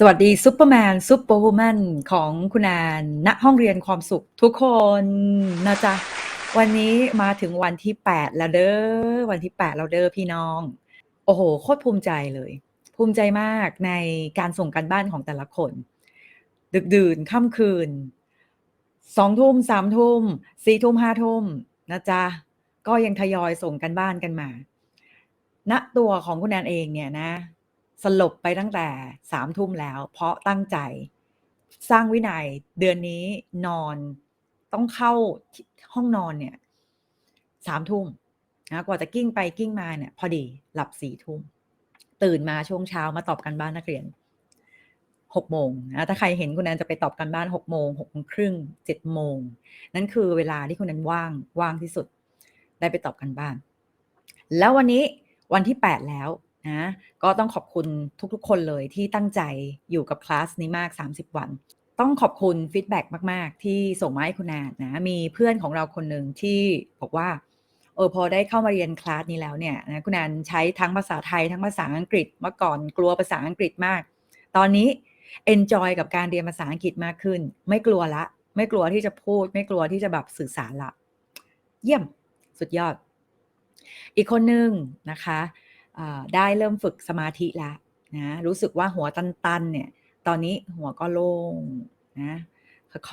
สวัสดีซูเปอร์แมนซูเปอร์วูแมนของคุณแอนณห้องเรียนความสุขทุกคนนะจ๊ะ วันนี้มาถึงวันที่ 8 แล้วเด้อวันที่ 8 แล้วเด้อพี่น้อง โอ้โห โคตรภูมิใจเลย ภูมิใจมากในการส่งกันบ้านของแต่ละคน ดึกดื่นค่ำคืนสองทุ่มสามทุ่มสี่ทุ่มห้าทุ่มนะจ๊ะ ก็ยังทยอยส่งกันบ้านกันมา ณตัวของคุณแอนเองเนี่ยนะ สลบไปตั้งแต่สามทุ่มแล้ว เพราะตั้งใจสร้างวินัยเดือนนี้นอนต้องเข้าห้องนอนเนี่ยสามทุ่มนะกว่าจะกิ้งไปกิ้งมาเนี่ย พอดีหลับสี่ทุ่มตื่นมาช่วงเช้ามาตอบกันบ้านนักเรียนหกโมงนะถ้าใครเห็นคุณแอนจะไปตอบกันบ้านหกโมงหกโมงครึ่งเจ็ดโมงนั่นคือเวลาที่คุณแอนว่างว่างที่สุด ได้ไปตอบกันบ้าน แล้ววันนี้วันที่แปดแล้ว นะก็ต้องขอบคุณทุกๆ คนเลยที่ตั้งใจอยู่กับคลาสนี้มาก 30 วัน ต้องขอบคุณฟีดแบ็กมาก ๆ ที่ส่งมาให้คุณอนนะมีเพื่อนของเราคนหนึ่งที่บอกว่าเออพอได้เข้ามาเรียนคลาสนี้แล้วเนี่ยนะคุณแอนใช้ทั้งภาษาไทยทั้งภาษาอังกฤษเมื่อก่อนกลัวภาษาอังกฤษมาก ตอนนี้ enjoy กับการเรียนภาษาอังกฤษมากขึ้น ไม่กลัวละ ไม่กลัวที่จะพูด ไม่กลัวที่จะแบบสื่อสารละ เยี่ยมสุดยอด อีกคนหนึ่งนะคะ ได้เริ่มฝึกสมาธิแล้วนะรู้สึกว่าหัวตันๆเนี่ยตอนนี้หัวก็โล่งนะ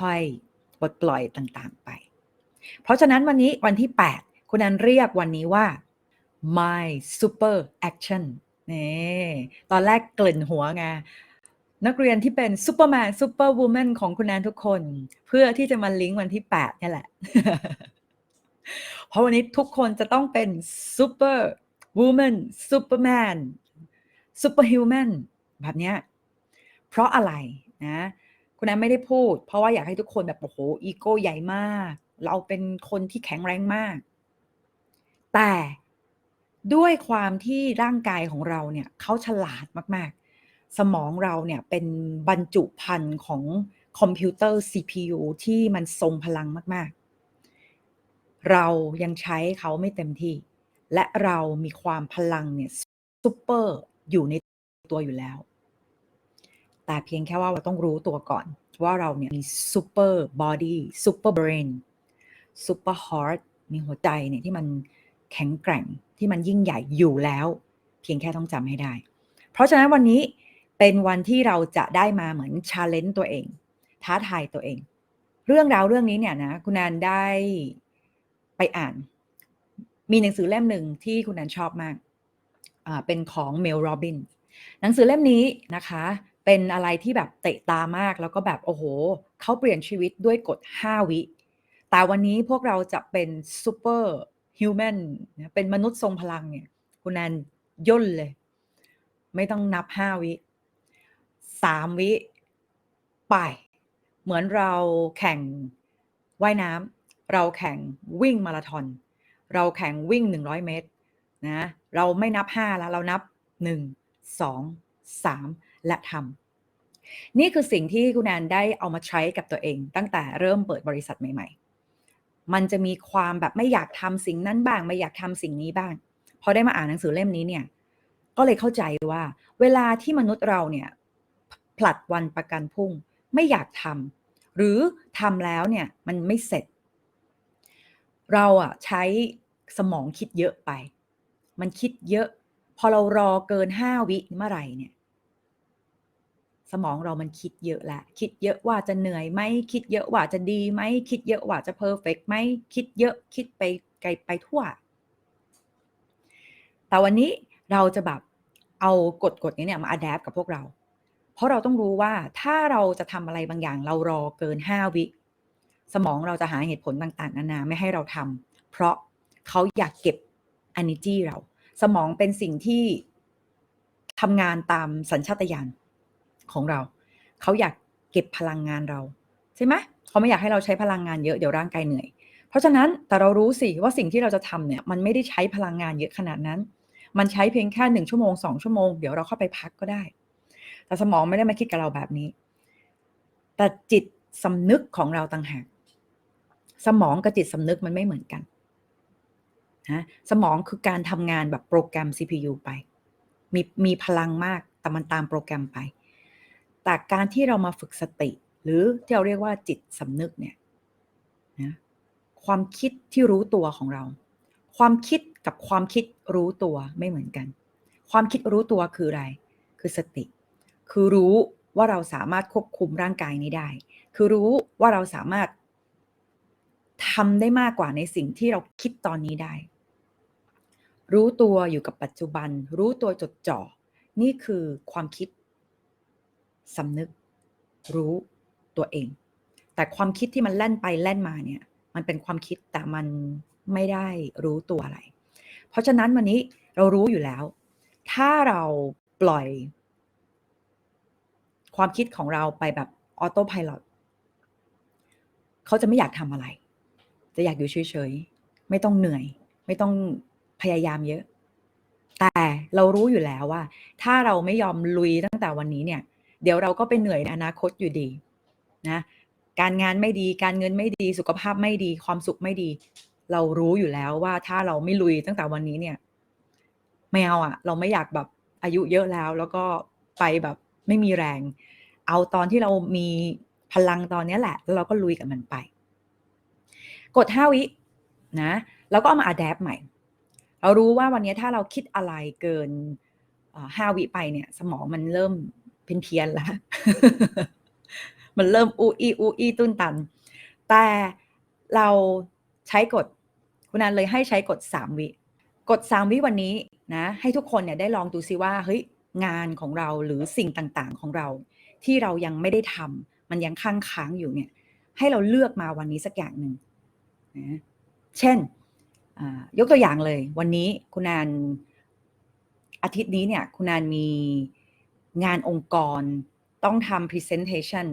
ค่อยๆปลดปล่อยต่างๆไป เพราะฉะนั้นวันนี้วันที่ 8 คุณนันเรียกวันนี้ว่า my super action นี่ตอนแรกกลิ่นหัวไงนักเรียนที่เป็นซูเปอร์แมนซูเปอร์วูแมนของคุณแอนทุกคน เพื่อที่จะมาลิงก์วันที่ 8 นี่แหละ เพราะวันนี้ทุกคนจะต้องเป็นซูเปอร์ woman superman superhuman แบบเนี้ยเพราะอะไรนะคุณแอนไม่ได้พูด เพราะว่าอยากให้ทุกคนแบบโอ้โหอีโก้ใหญ่มาก เราเป็นคนที่แข็งแรงมาก แต่ด้วยความที่ร่างกายของเราเนี่ยเขาฉลาดมากๆ สมองเราเนี่ยเป็นบรรจุพันธ์ของคอมพิวเตอร์ CPU ที่มันทรงพลังมาก ๆ เรายังใช้เขาไม่เต็มที่ และเรามีความพลังเนี่ยซูเปอร์อยู่ในตัวอยู่แล้ว แต่เพียงแค่ว่าเราต้องรู้ตัวก่อน ว่าเราเนี่ยมีซูเปอร์บอดี้ซูเปอร์เบรนซูเปอร์ฮาร์ดมีหัวใจเนี่ยที่มันแข็งแกร่งที่มันยิ่งใหญ่อยู่แล้ว เพียงแค่ต้องจำให้ได้ เพราะฉะนั้นวันนี้เป็นวันที่เราจะได้มาเหมือนชาเลนจ์ตัวเอง ท้าทายตัวเอง เรื่องราวเรื่องนี้เนี่ยนะคุณแอนได้ไปอ่าน มีหนังสือเล่มหนึ่งที่คุณนันชอบมากอ่าเป็นของเมลโรบิน หนังสือเล่มนี้นะคะ เป็นอะไรที่แบบเตะตามากแล้วก็แบบโอ้โห เขาเปลี่ยนชีวิตด้วยกฎ 5 วิ แต่วันนี้พวกเราจะเป็นซูเปอร์ฮิวแมนเป็นมนุษย์ทรงพลังเนี่ย คุณนันย่นเลย ไม่ต้องนับ 5 วิ3วิไป เหมือนเราแข่งว่ายน้ำเราแข่งวิ่งมาราธอน เราแข่งวิ่ง 100 เมตรนะเราไม่นับ 5 แล้ว เรานับ 1 2 3 และทำนี่คือสิ่งที่คุณแอนได้เอามาใช้กับตัวเอง ตั้งแต่เริ่มเปิดบริษัทใหม่ ๆ มันจะมีความแบบไม่อยากทำสิ่งนั้นบ้าง ไม่อยากทำสิ่งนี้บ้าง พอได้มาอ่านหนังสือเล่มนี้เนี่ยก็เลยเข้าใจว่า เวลาที่มนุษย์เราเนี่ยผลัดวันประกันพุ่ง ไม่อยากทำหรือทำแล้วเนี่ยมันไม่เสร็จ เราอะใช้สมองคิดเยอะไป มันคิดเยอะ พอเรารอเกินห้าวิเมื่อไหร่เนี่ย สมองเรามันคิดเยอะแหละคิดเยอะว่าจะเหนื่อยไหมคิดเยอะว่าจะดีไหมคิดเยอะว่าจะเพอร์เฟกไหมคิดเยอะคิดไปไกลไปทั่ว แต่วันนี้เราจะแบบเอากฎกฎนี้เนี่ยมาอัดแอปกับพวกเรา เพราะเราต้องรู้ว่าถ้าเราจะทำอะไรบางอย่างเรารอเกินห้าวิ สมองเราจะหาเหตุผลต่างๆ นานาไม่ให้เราทำเพราะเขาอยากเก็บ energy เรา สมองเป็นสิ่งที่ทำงานตามสัญชาตญาณของเรา เขาอยากเก็บพลังงานเราใช่ไหมเขาไม่อยากให้เราใช้พลังงานเยอะเดี๋ยวร่างกายเหนื่อย เพราะฉะนั้นแต่เรารู้สิว่าสิ่งที่เราจะทำเนี่ยมันไม่ได้ใช้พลังงานเยอะขนาดนั้น มันใช้เพียงแค่หนึ่งชั่วโมงสองชั่วโมงเดี๋ยวเราเข้าไปพักก็ได้ แต่สมองไม่ได้มาคิดกับเราแบบนี้ แต่จิตสำนึกของเราต่างหาก สมองกับจิตสำนึกมันไม่เหมือนกันนะสมองคือการทำงานแบบโปรแกรม CPU ไป มีมีพลังมากแต่มันตามโปรแกรมไป แต่การที่เรามาฝึกสติ หรือที่เราเรียกว่าจิตสำนึกเนี่ยนะความคิดที่รู้ตัวของเรา ความคิดกับความคิดรู้ตัวไม่เหมือนกัน ความคิดรู้ตัวคืออะไร คือสติ คือรู้ว่าเราสามารถควบคุมร่างกายนี้ได้ คือรู้ว่าเราสามารถ ทำได้มากกว่าในสิ่งที่เราคิดตอนนี้ได้ รู้ตัวอยู่กับปัจจุบัน รู้ตัวจดจ่อ นี่คือความคิดสำนึก รู้ตัวเอง แต่ความคิดที่มันแล่นไปแล่นมาเนี่ย มันเป็นความคิดแต่มันไม่ได้รู้ตัวอะไร เพราะฉะนั้นวันนี้เรารู้อยู่แล้ว ถ้าเราปล่อยความคิดของเราไปแบบออโต้พายロเขาจะไม่อยากทำอะไร จะอยากอยู่เฉยๆไม่ต้องเหนื่อย ไม่ต้องพยายามเยอะ แต่เรารู้อยู่แล้วว่า ถ้าเราไม่ยอมลุยตั้งแต่วันนี้เนี่ย เดี๋ยวเราก็ไปเหนื่อยในอนาคตอยู่ดีนะการงานไม่ดีการเงินไม่ดีสุขภาพไม่ดีความสุขไม่ดี เรารู้อยู่แล้วว่าถ้าเราไม่ลุยตั้งแต่วันนี้เนี่ยไม่เอาอะเราไม่อยากแบบอายุเยอะแล้ว แล้วก็ไปแบบไม่มีแรง เอาตอนที่เรามีพลังตอนนี้แหละแล้วเราก็ลุยกับมันไป กด5วินะแล้วก็เอามาอัดแอปใหม่ เรารู้ว่าวันนี้ถ้าเราคิดอะไรเกินห้าวิไปเนี่ย สมองมันเริ่มเพี้ยนเพียนแล้ว มันเริ่มอูอีอูอีตุ้นตัน แต่เราใช้กฎคุณนันเลยให้ใช้กฎ3วิกฎ3วิวันนี้นะให้ทุกคนเนี่ยได้ลองดูซิว่าเฮ้ยงานของเราหรือสิ่งต่างๆของเรา ที่เรายังไม่ได้ทำมันยังค้างค้างอยู่เนี่ย ให้เราเลือกมาวันนี้สักอย่างหนึ่ง นะเช่นยกตัวอย่างเลย วันนี้คุณนานอาทิตย์นี้เนี่ยคุณนานมีงานองค์กรต้องทำ presentation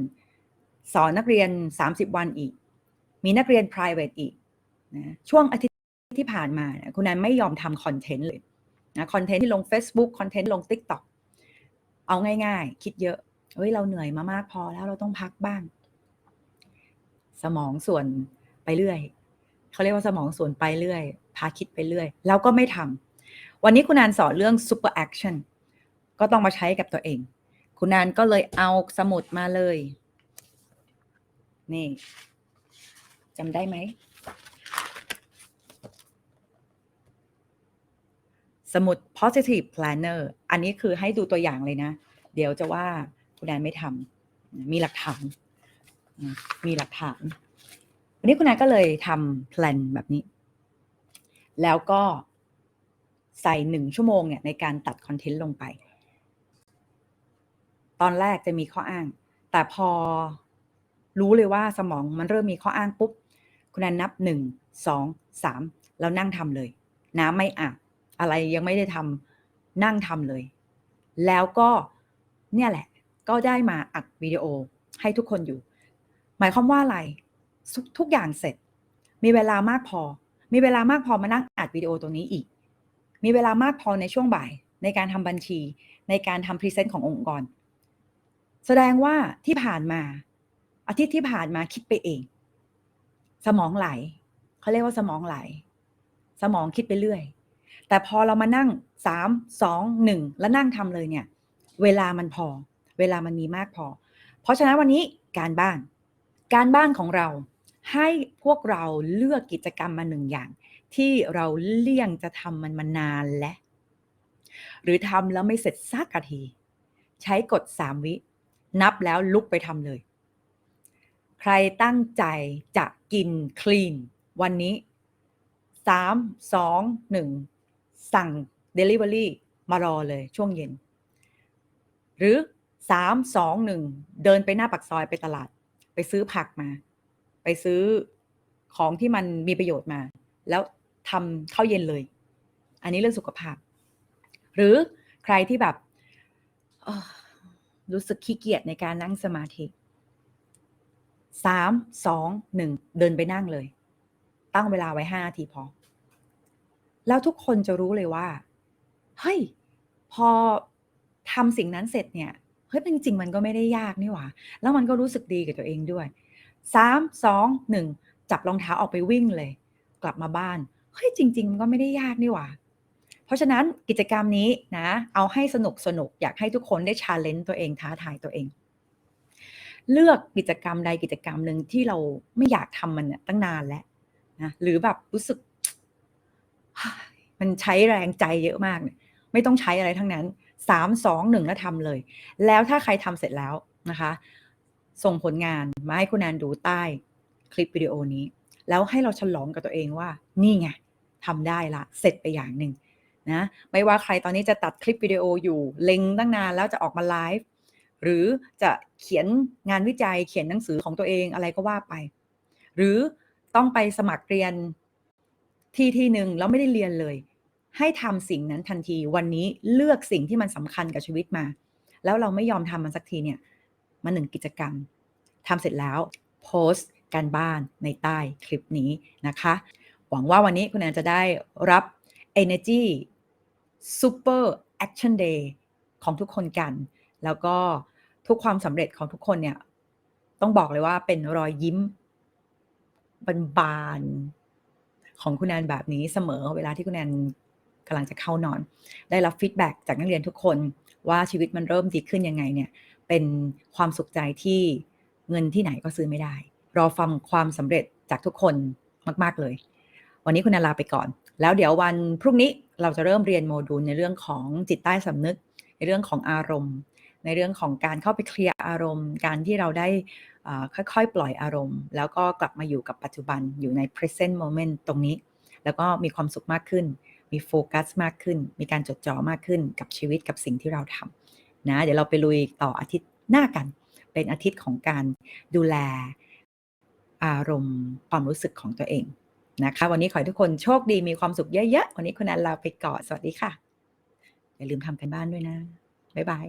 สอนนักเรียน 30 วันอีก มีนักเรียน private อีกนะช่วงอาทิตย์ที่ผ่านมาคุณนานไม่ยอมทำคอนเทนต์เลยนะคอนเทนต์ที่ลง Facebook คอนเทนต์ลง TikTok เอาง่ายๆ คิดเยอะเฮ้ยเราเหนื่อยมามากพอแล้วเราต้องพักบ้าง สมองส่วนไปเรื่อย เขาเรียกว่าสมองส่วนไปเรื่อย พาคิดไปเรื่อย แล้วก็ไม่ทำวันนี้คุณนานสอนเรื่อง super action ก็ต้องมาใช้กับตัวเอง คุณนานก็เลยเอาสมุดมาเลย นี่จำได้ไหม สมุด positive planner อันนี้คือให้ดูตัวอย่างเลยนะ เดี๋ยวจะว่าคุณแอนไม่ทำมีหลักฐาน มีหลักฐาน วันนี้คุณแอนก็เลยทำแพลนแบบนี้ แล้วก็ใส่หนึ่งชั่วโมงเนี่ยในการตัดคอนเทนต์ลงไป ตอนแรกจะมีข้ออ้าง แต่พอรู้เลยว่าสมองมันเริ่มมีข้ออ้างปุ๊บ คุณแอนนับหนึ่งสองสามแล้วนั่งทำเลย น้ำไม่อาบอะไรยังไม่ได้ทำนั่งทำเลย แล้วก็เนี่ยแหละก็ได้มาอัดวิดีโอให้ทุกคนอยู่ หมายความว่าอะไร ททุกอย่างเสร็จ มีเวลามากพอ มีเวลามากพอมานั่งอัดวิดีโอตรงนี้อีก มีเวลามากพอในช่วงบ่าย ในการทำบัญชี ในการทำพรีเซนต์ขององค์กร แสดงว่าที่ผ่านมา อาทิตย์ที่ผ่านมาคิดไปเอง สมองไหลเขาเรียกว่าสมองไหล สมองคิดไปเรื่อย แต่พอเรามานั่งสามสองหนึ่งแล้วนั่งทำเลยเนี่ย เวลามันพอ เวลามันมีมากพอ เพราะฉะนั้นวันนี้การบ้าน การบ้านของเรา ให้พวกเราเลือกกิจกรรมมาหนึ่งอย่าง ที่เราเลี่ยงจะทำมันมานานและ หรือทำแล้วไม่เสร็จสักที ใช้กดสามวิ นับแล้วลุกไปทำเลย ใครตั้งใจจะกินคลีน วันนี้สามสองหนึ่งสั่ง Delivery มารอเลยช่วงเย็น หรือ3 2 1เดินไปหน้าปักซอยไปตลาด ไปซื้อผักมา ไปซื้อของที่มันมีประโยชน์มา แล้วทำข้าวเย็นเลย อันนี้เรื่องสุขภาพ หรือใครที่แบบรู้สึกขี้เกียจในการนั่งสมาธิสามสองหนึ่งเดินไปนั่งเลย ตั้งเวลาไว้ห้านาทีพอ แล้วทุกคนจะรู้เลยว่า เฮ้ย พอทำสิ่งนั้นเสร็จเนี่ย เฮ้ยจริงๆมันก็ไม่ได้ยากนี่หว่า แล้วมันก็รู้สึกดีกับตัวเองด้วย สามสองหนึ่งจับรองเท้าออกไปวิ่งเลย กลับมาบ้านเฮ้ยจริง ๆ มันก็ไม่ได้ยากนี่หว่า เพราะฉะนั้นกิจกรรมนี้นะ เอาให้สนุกสนุกอยากให้ทุกคนได้ชาเลนจ์ตัวเองท้าทายตัวเอง เลือกกิจกรรมใดกิจกรรมหนึ่งที่เราไม่อยากทำมันเนี่ยตั้งนานแล้วนะหรือแบบรู้สึก มันใช้แรงใจเยอะมากเนี่ยไม่ต้องใช้อะไรทั้งนั้นสามสองหนึ่งแล้วทำเลย แล้วถ้าใครทำเสร็จแล้วนะคะ ส่งผลงานมาให้คุณแอนดูใต้คลิปวิดีโอนี้ แล้วให้เราฉลองกับตัวเองว่า นี่ไงทำได้ละ เสร็จไปอย่างหนึ่งนะไม่ว่าใครตอนนี้จะตัดคลิปวิดีโออยู่เล็งตั้งนานแล้วจะออกมาไลฟ์หรือจะเขียนงานวิจัยเขียนหนังสือของตัวเองอะไรก็ว่าไป หรือต้องไปสมัครเรียนที่ที่หนึ่งแล้วไม่ได้เรียนเลย ให้ทำสิ่งนั้นทันทีวันนี้เลือกสิ่งที่มันสำคัญกับชีวิตมา แล้วเราไม่ยอมทำมันสักทีเนี่ย มาหนึ่งกิจกรรมทำเสร็จแล้วโพสต์การบ้านในใต้คลิปนี้นะคะ หวังว่าวันนี้คุณแอนจะได้รับ Energy Super Action Day ของทุกคนกัน แล้วก็ทุกความสำเร็จของทุกคนเนี่ย ต้องบอกเลยว่าเป็นรอยยิ้มบานๆของคุณแอนแบบนี้เสมอเวลาที่คุณแอนกำลังจะเข้านอน ได้รับฟีดแบ็จากนักเรียนทุกคนว่าชีวิตมันเริ่มดีขึ้นยังไงเนี่ย เป็นความสุขใจที่เงินที่ไหนก็ซื้อไม่ได้ รอฟังความสำเร็จจากทุกคนมาก ๆ เลย วันนี้คุณแอนลาไปก่อน แล้วเดี๋ยววันพรุ่งนี้เราจะเริ่มเรียนโมดูลในเรื่องของจิตใต้สำนึก ในเรื่องของอารมณ์ ในเรื่องของการเข้าไปเคลียร์อารมณ์ การที่เราได้ค่อยๆ ปล่อยอารมณ์ แล้วก็กลับมาอยู่กับปัจจุบันอยู่ใน present moment ตรงนี้ แล้วก็มีความสุขมากขึ้น มีโฟกัสมากขึ้น มีการจดจ่อมากขึ้นกับชีวิตกับสิ่งที่เราทำ นะเดี๋ยวเราไปลุยต่ออาทิตย์หน้ากัน เป็นอาทิตย์ของการดูแลอารมณ์ความรู้สึกของตัวเองนะคะ วันนี้ขอให้ทุกคนโชคดีมีความสุขเยอะๆวันนี้คุณแอนลาไปก่อนสวัสดีค่ะ อย่าลืมทำกันบ้านด้วยนะบ๊ายบาย